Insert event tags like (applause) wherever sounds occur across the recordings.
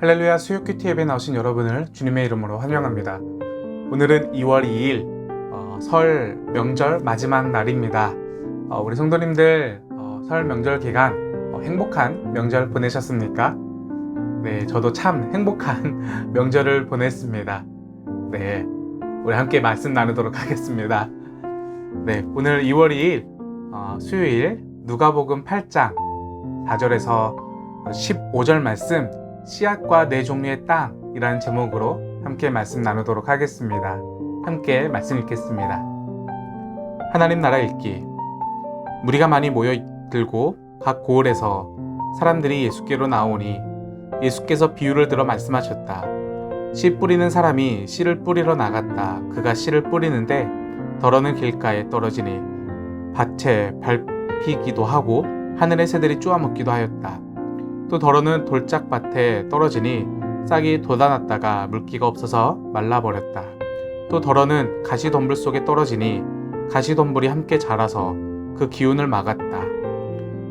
할렐루야 수요 큐티 앱에 나오신 여러분을 주님의 이름으로 환영합니다. 오늘은 2월 2일 어, 설 명절 마지막 날입니다. 어, 우리 성도님들 어, 설 명절 기간 어, 행복한 명절 보내셨습니까? 네, 저도 참 행복한 (laughs) 명절을 보냈습니다. 네, 우리 함께 말씀 나누도록 하겠습니다. 네, 오늘 2월 2일 어, 수요일 누가복음 8장 4절에서 15절 말씀 씨앗과 네 종류의 땅이라는 제목으로 함께 말씀 나누도록 하겠습니다. 함께 말씀 읽겠습니다. 하나님 나라 읽기 무리가 많이 모여 들고 각 고을에서 사람들이 예수께로 나오니 예수께서 비유를 들어 말씀하셨다. 씨 뿌리는 사람이 씨를 뿌리러 나갔다. 그가 씨를 뿌리는데 덜어는 길가에 떨어지니 밭에 밟히기도 하고 하늘의 새들이 쪼아먹기도 하였다. 또 덜어는 돌짝밭에 떨어지니 싹이 돋아났다가 물기가 없어서 말라버렸다. 또 덜어는 가시덤불 속에 떨어지니 가시덤불이 함께 자라서 그 기운을 막았다.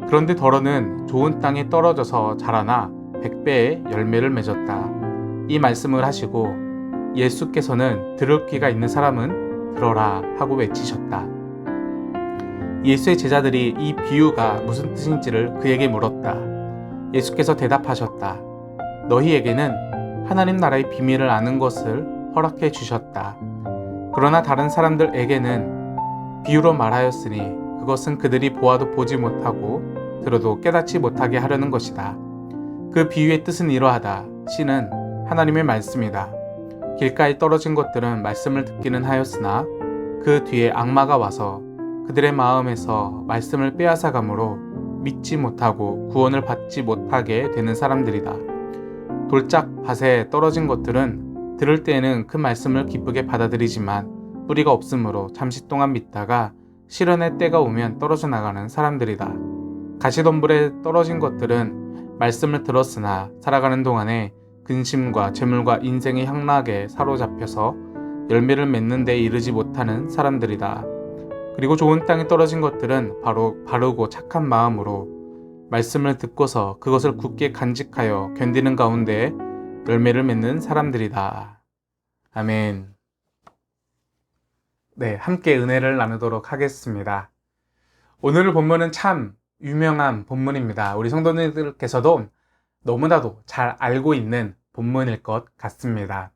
그런데 덜어는 좋은 땅에 떨어져서 자라나 백배의 열매를 맺었다. 이 말씀을 하시고 예수께서는 들을 귀가 있는 사람은 들어라 하고 외치셨다. 예수의 제자들이 이 비유가 무슨 뜻인지를 그에게 물었다. 예수께서 대답하셨다. 너희에게는 하나님 나라의 비밀을 아는 것을 허락해 주셨다. 그러나 다른 사람들에게는 비유로 말하였으니 그것은 그들이 보아도 보지 못하고 들어도 깨닫지 못하게 하려는 것이다. 그 비유의 뜻은 이러하다. 씨는 하나님의 말씀이다. 길가에 떨어진 것들은 말씀을 듣기는 하였으나 그 뒤에 악마가 와서 그들의 마음에서 말씀을 빼앗아가므로 믿지 못하고 구원을 받지 못하게 되는 사람들이다. 돌짝 밭에 떨어진 것들은 들을 때에는 그 말씀을 기쁘게 받아들이지만 뿌리가 없으므로 잠시 동안 믿다가 실현의 때가 오면 떨어져 나가는 사람들이다. 가시덤불에 떨어진 것들은 말씀을 들었으나 살아가는 동안에 근심과 재물과 인생의 향락에 사로잡혀서 열매를 맺는 데 이르지 못하는 사람들이다. 그리고 좋은 땅에 떨어진 것들은 바로 바르고 착한 마음으로 말씀을 듣고서 그것을 굳게 간직하여 견디는 가운데 열매를 맺는 사람들이다. 아멘. 네, 함께 은혜를 나누도록 하겠습니다. 오늘 본문은 참 유명한 본문입니다. 우리 성도님들께서도 너무나도 잘 알고 있는 본문일 것 같습니다.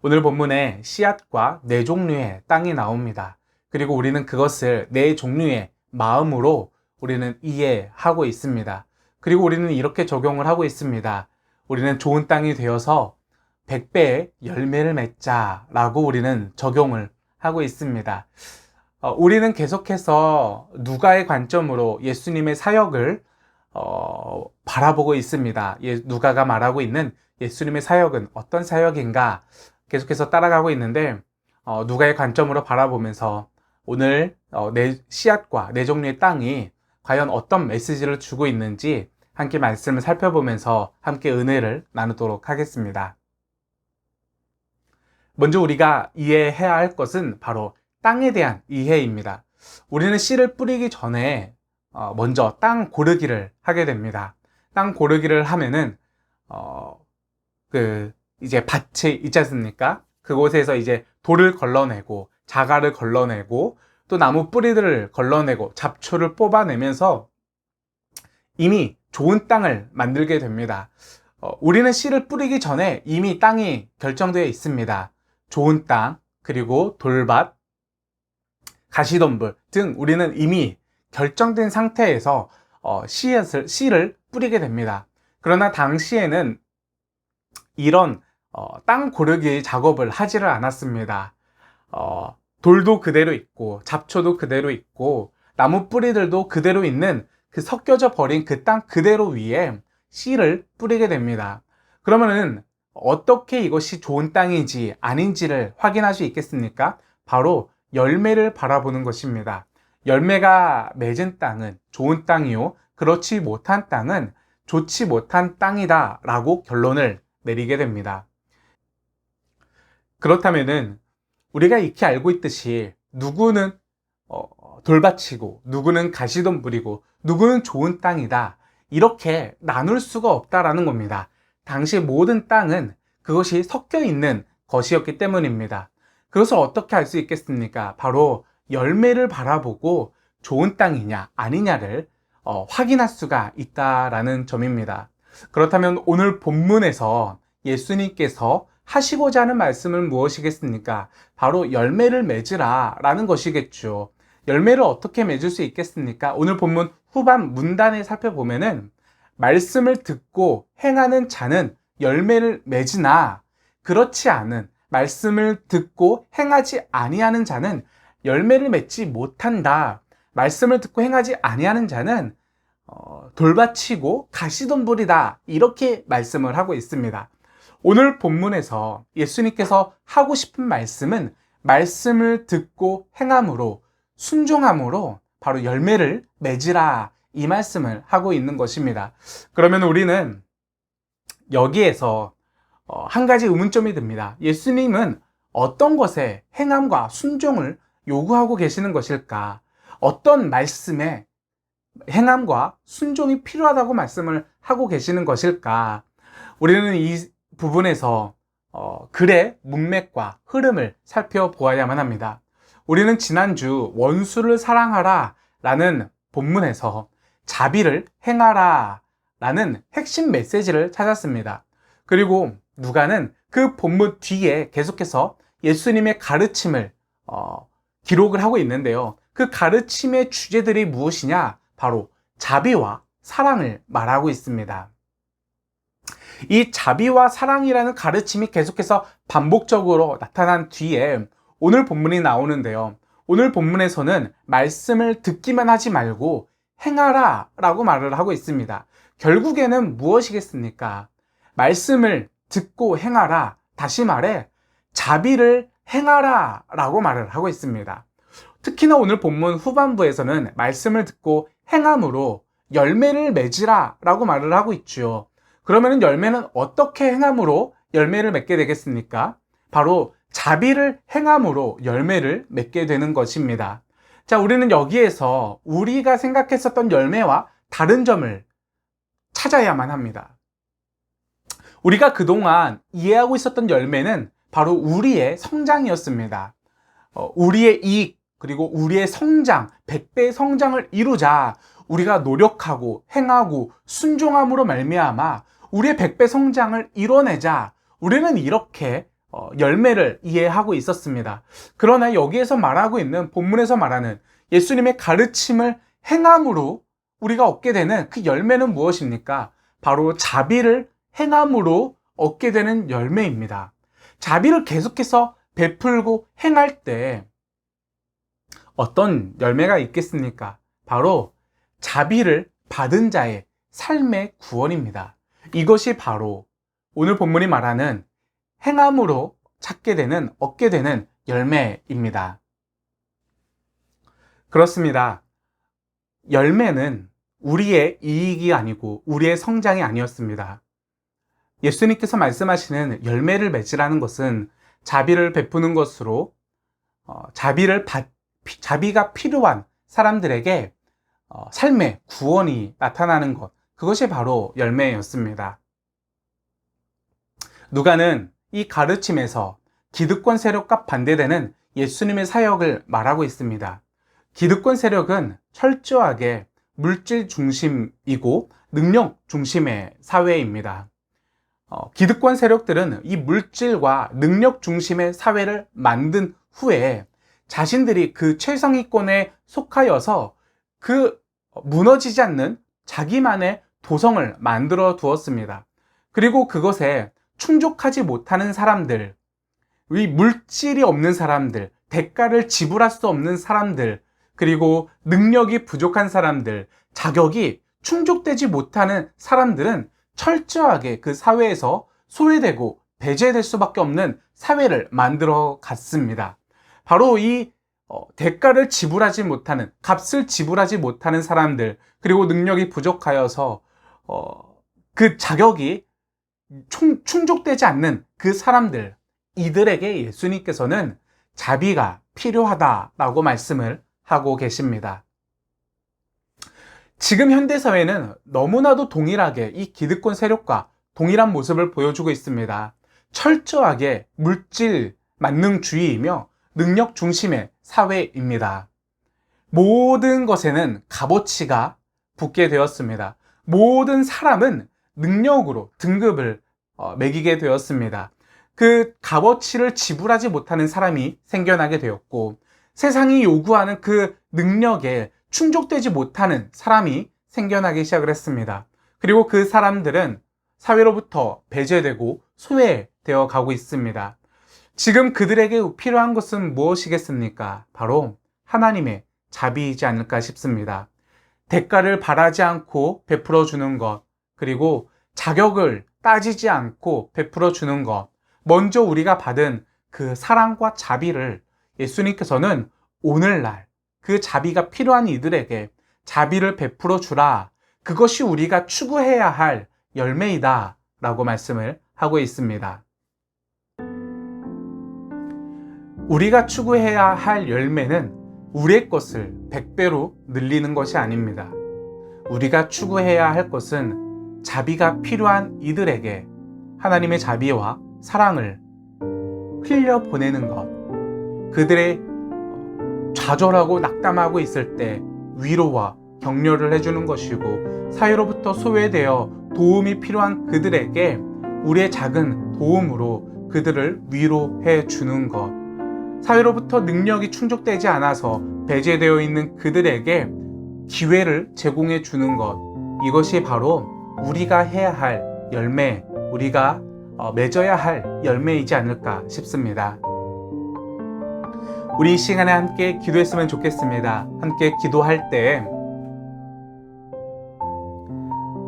오늘 본문에 씨앗과 네 종류의 땅이 나옵니다. 그리고 우리는 그것을 네 종류의 마음으로 우리는 이해하고 있습니다. 그리고 우리는 이렇게 적용을 하고 있습니다. 우리는 좋은 땅이 되어서 100배의 열매를 맺자라고 우리는 적용을 하고 있습니다. 어, 우리는 계속해서 누가의 관점으로 예수님의 사역을 어, 바라보고 있습니다. 예, 누가가 말하고 있는 예수님의 사역은 어떤 사역인가 계속해서 따라가고 있는데 어, 누가의 관점으로 바라보면서 오늘 어, 내 씨앗과 내 종류의 땅이 과연 어떤 메시지를 주고 있는지 함께 말씀을 살펴보면서 함께 은혜를 나누도록 하겠습니다. 먼저 우리가 이해해야 할 것은 바로 땅에 대한 이해입니다. 우리는 씨를 뿌리기 전에 어, 먼저 땅 고르기를 하게 됩니다. 땅 고르기를 하면은 어, 그 이제 밭이 있지 않습니까? 그곳에서 이제 돌을 걸러내고 자갈을 걸러내고 또 나무 뿌리들을 걸러내고 잡초를 뽑아내면서 이미 좋은 땅을 만들게 됩니다. 어, 우리는 씨를 뿌리기 전에 이미 땅이 결정되어 있습니다. 좋은 땅, 그리고 돌밭, 가시덤불 등 우리는 이미 결정된 상태에서 어, 씨앗을, 씨를 뿌리게 됩니다. 그러나 당시에는 이런 어, 땅 고르기 작업을 하지를 않았습니다. 어, 돌도 그대로 있고 잡초도 그대로 있고 나무 뿌리들도 그대로 있는 그 섞여져 버린 그 땅 그대로 위에 씨를 뿌리게 됩니다. 그러면은 어떻게 이것이 좋은 땅인지 아닌지를 확인할 수 있겠습니까? 바로 열매를 바라보는 것입니다. 열매가 맺은 땅은 좋은 땅이요. 그렇지 못한 땅은 좋지 못한 땅이다 라고 결론을 내리게 됩니다. 그렇다면은 우리가 익히 알고 있듯이 누구는 어, 돌밭이고 누구는 가시덤불이고 누구는 좋은 땅이다 이렇게 나눌 수가 없다라는 겁니다. 당시 모든 땅은 그것이 섞여 있는 것이었기 때문입니다. 그것을 어떻게 알 수 있겠습니까? 바로 열매를 바라보고 좋은 땅이냐 아니냐를 어, 확인할 수가 있다라는 점입니다. 그렇다면 오늘 본문에서 예수님께서 하시고자 하는 말씀은 무엇이겠습니까? 바로 열매를 맺으라 라는 것이겠죠. 열매를 어떻게 맺을 수 있겠습니까? 오늘 본문 후반 문단에 살펴보면은 말씀을 듣고 행하는 자는 열매를 맺으나 그렇지 않은 말씀을 듣고 행하지 아니하는 자는 열매를 맺지 못한다. 말씀을 듣고 행하지 아니하는 자는 어, 돌바치고 가시덤불이다. 이렇게 말씀을 하고 있습니다. 오늘 본문에서 예수님께서 하고 싶은 말씀은 말씀을 듣고 행함으로 순종함으로 바로 열매를 맺으라 이 말씀을 하고 있는 것입니다. 그러면 우리는 여기에서 어, 한 가지 의문점이 듭니다. 예수님은 어떤 것에 행함과 순종을 요구하고 계시는 것일까? 어떤 말씀에 행함과 순종이 필요하다고 말씀을 하고 계시는 것일까? 우리는 이 부분에서 어, 글의 문맥과 흐름을 살펴보아야만 합니다. 우리는 지난주 원수를 사랑하라 라는 본문에서 자비를 행하라 라는 핵심 메시지를 찾았습니다. 그리고 누가는 그 본문 뒤에 계속해서 예수님의 가르침을 어, 기록을 하고 있는데요. 그 가르침의 주제들이 무엇이냐? 바로 자비와 사랑을 말하고 있습니다. 이 자비와 사랑이라는 가르침이 계속해서 반복적으로 나타난 뒤에 오늘 본문이 나오는데요. 오늘 본문에서는 말씀을 듣기만 하지 말고 행하라 라고 말을 하고 있습니다. 결국에는 무엇이겠습니까? 말씀을 듣고 행하라. 다시 말해, 자비를 행하라 라고 말을 하고 있습니다. 특히나 오늘 본문 후반부에서는 말씀을 듣고 행함으로 열매를 맺으라 라고 말을 하고 있죠. 그러면 열매는 어떻게 행함으로 열매를 맺게 되겠습니까? 바로 자비를 행함으로 열매를 맺게 되는 것입니다. 자, 우리는 여기에서 우리가 생각했었던 열매와 다른 점을 찾아야만 합니다. 우리가 그동안 이해하고 있었던 열매는 바로 우리의 성장이었습니다. 어, 우리의 이익, 그리고 우리의 성장, 100배의 성장을 이루자 우리가 노력하고 행하고 순종함으로 말미암아 우리의 100배 성장을 이뤄내자 우리는 이렇게 어, 열매를 이해하고 있었습니다. 그러나 여기에서 말하고 있는 본문에서 말하는 예수님의 가르침을 행함으로 우리가 얻게 되는 그 열매는 무엇입니까? 바로 자비를 행함으로 얻게 되는 열매입니다. 자비를 계속해서 베풀고 행할 때 어떤 열매가 있겠습니까? 바로 자비를 받은 자의 삶의 구원입니다. 이것이 바로 오늘 본문이 말하는 행함으로 찾게 되는, 얻게 되는 열매입니다. 그렇습니다. 열매는 우리의 이익이 아니고 우리의 성장이 아니었습니다. 예수님께서 말씀하시는 열매를 맺으라는 것은 자비를 베푸는 것으로 어, 자비를 받, 자비가 필요한 사람들에게 어, 삶의 구원이 나타나는 것 그것이 바로 열매였습니다. 누가는 이 가르침에서 기득권 세력과 반대되는 예수님의 사역을 말하고 있습니다. 기득권 세력은 철저하게 물질 중심이고 능력 중심의 사회입니다. 어, 기득권 세력들은 이 물질과 능력 중심의 사회를 만든 후에 자신들이 그 최상위권에 속하여서 그 무너지지 않는 자기만의 도성을 만들어 두었습니다. 그리고 그것에 충족하지 못하는 사람들, 이 물질이 없는 사람들, 대가를 지불할 수 없는 사람들, 그리고 능력이 부족한 사람들, 자격이 충족되지 못하는 사람들은 철저하게 그 사회에서 소외되고 배제될 수밖에 없는 사회를 만들어 갔습니다. 바로 이 어, 대가를 지불하지 못하는, 값을 지불하지 못하는 사람들, 그리고 능력이 부족하여서 어, 그 자격이 충, 충족되지 않는 그 사람들, 이들에게 예수님께서는 자비가 필요하다라고 말씀을 하고 계십니다. 지금 현대사회는 너무나도 동일하게 이 기득권 세력과 동일한 모습을 보여주고 있습니다. 철저하게 물질 만능주의이며 능력 중심의 사회입니다. 모든 것에는 값어치가 붙게 되었습니다. 모든 사람은 능력으로 등급을 어, 매기게 되었습니다. 그 값어치를 지불하지 못하는 사람이 생겨나게 되었고 세상이 요구하는 그 능력에 충족되지 못하는 사람이 생겨나기 시작을 했습니다. 그리고 그 사람들은 사회로부터 배제되고 소외되어 가고 있습니다. 지금 그들에게 필요한 것은 무엇이겠습니까? 바로 하나님의 자비이지 않을까 싶습니다. 대가를 바라지 않고 베풀어 주는 것, 그리고 자격을 따지지 않고 베풀어 주는 것, 먼저 우리가 받은 그 사랑과 자비를 예수님께서는 오늘날 그 자비가 필요한 이들에게 자비를 베풀어 주라. 그것이 우리가 추구해야 할 열매이다. 라고 말씀을 하고 있습니다. 우리가 추구해야 할 열매는 우리의 것을 100배로 늘리는 것이 아닙니다. 우리가 추구해야 할 것은 자비가 필요한 이들에게 하나님의 자비와 사랑을 흘려 보내는 것. 그들의 좌절하고 낙담하고 있을 때 위로와 격려를 해주는 것이고 사회로부터 소외되어 도움이 필요한 그들에게 우리의 작은 도움으로 그들을 위로해 주는 것. 사회로부터 능력이 충족되지 않아서 배제되어 있는 그들에게 기회를 제공해 주는 것. 이것이 바로 우리가 해야 할 열매, 우리가 어, 맺어야 할 열매이지 않을까 싶습니다. 우리 이 시간에 함께 기도했으면 좋겠습니다. 함께 기도할 때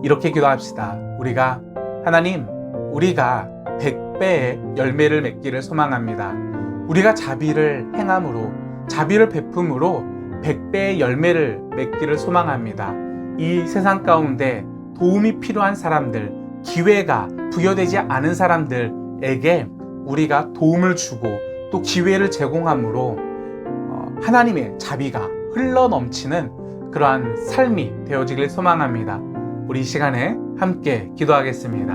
이렇게 기도합시다. 우리가 하나님, 우리가 100배의 열매를 맺기를 소망합니다. 우리가 자비를 행함으로 자비를 베품으로 100배의 열매를 맺기를 소망합니다. 이 세상 가운데 도움이 필요한 사람들, 기회가 부여되지 않은 사람들에게 우리가 도움을 주고 또 기회를 제공함으로 어, 하나님의 자비가 흘러 넘치는 그러한 삶이 되어지길 소망합니다. 우리 이 시간에 함께 기도하겠습니다.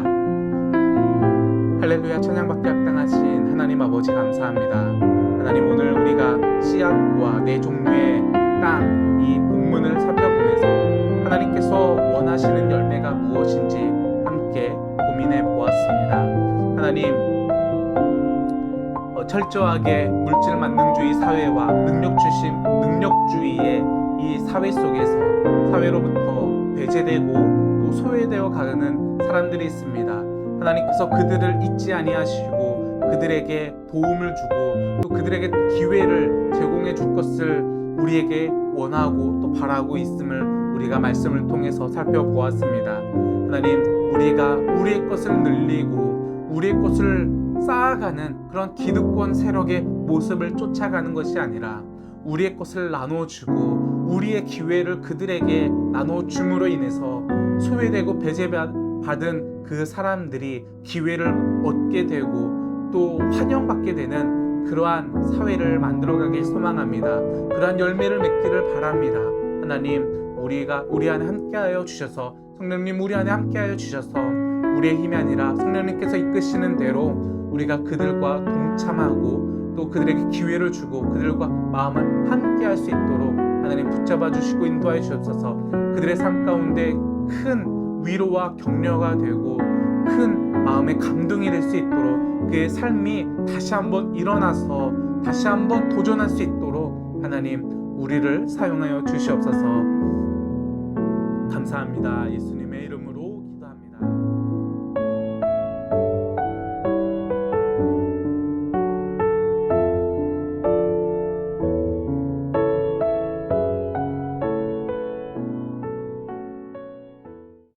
할렐루야 찬양받게 합당하신 하나님 아버지 감사합니다. 하나님 오늘 우리가 씨앗과 네 종류의 땅 이 본문을 살펴보면서 하나님께서 원하시는 열매가 무엇인지 함께 고민해 보았습니다. 하나님 어, 철저하게 물질 만능주의 사회와 능력 주심 능력주의의 이 사회 속에서 사회로부터 배제되고 또 소외되어 가는 사람들이 있습니다. 하나님께서 그들을 잊지 아니하시고 그들에게 도움을 주고 또 그들에게 기회를 제공해 줄 것을 우리에게 원하고 또 바라고 있음을 우리가 말씀을 통해서 살펴보았습니다. 하나님, 우리가 우리의 것을 늘리고 우리의 것을 쌓아가는 그런 기득권 세력의 모습을 쫓아가는 것이 아니라 우리의 것을 나눠주고 우리의 기회를 그들에게 나눠줌으로 인해서 소외되고 배제받은 그 사람들이 기회를 얻게 되고 또 환영받게 되는 그러한 사회를 만들어가길 소망합니다. 그러한 열매를 맺기를 바랍니다. 하나님, 우리가 우리 안에 함께하여 주셔서 성령님 우리 안에 함께하여 주셔서 우리의 힘이 아니라 성령님께서 이끄시는 대로 우리가 그들과 동참하고 또 그들에게 기회를 주고 그들과 마음을 함께할 수 있도록 하나님 붙잡아 주시고 인도하여 주옵소서 그들의 삶 가운데 큰 위로와 격려가 되고 큰 마음의 감동이 될 수 있도록 그의 삶이 다시 한번 일어나서 다시 한번 도전할 수 있도록 하나님 우리를 사용하여 주시옵소서. 감사합니다. 예수님의 이름으로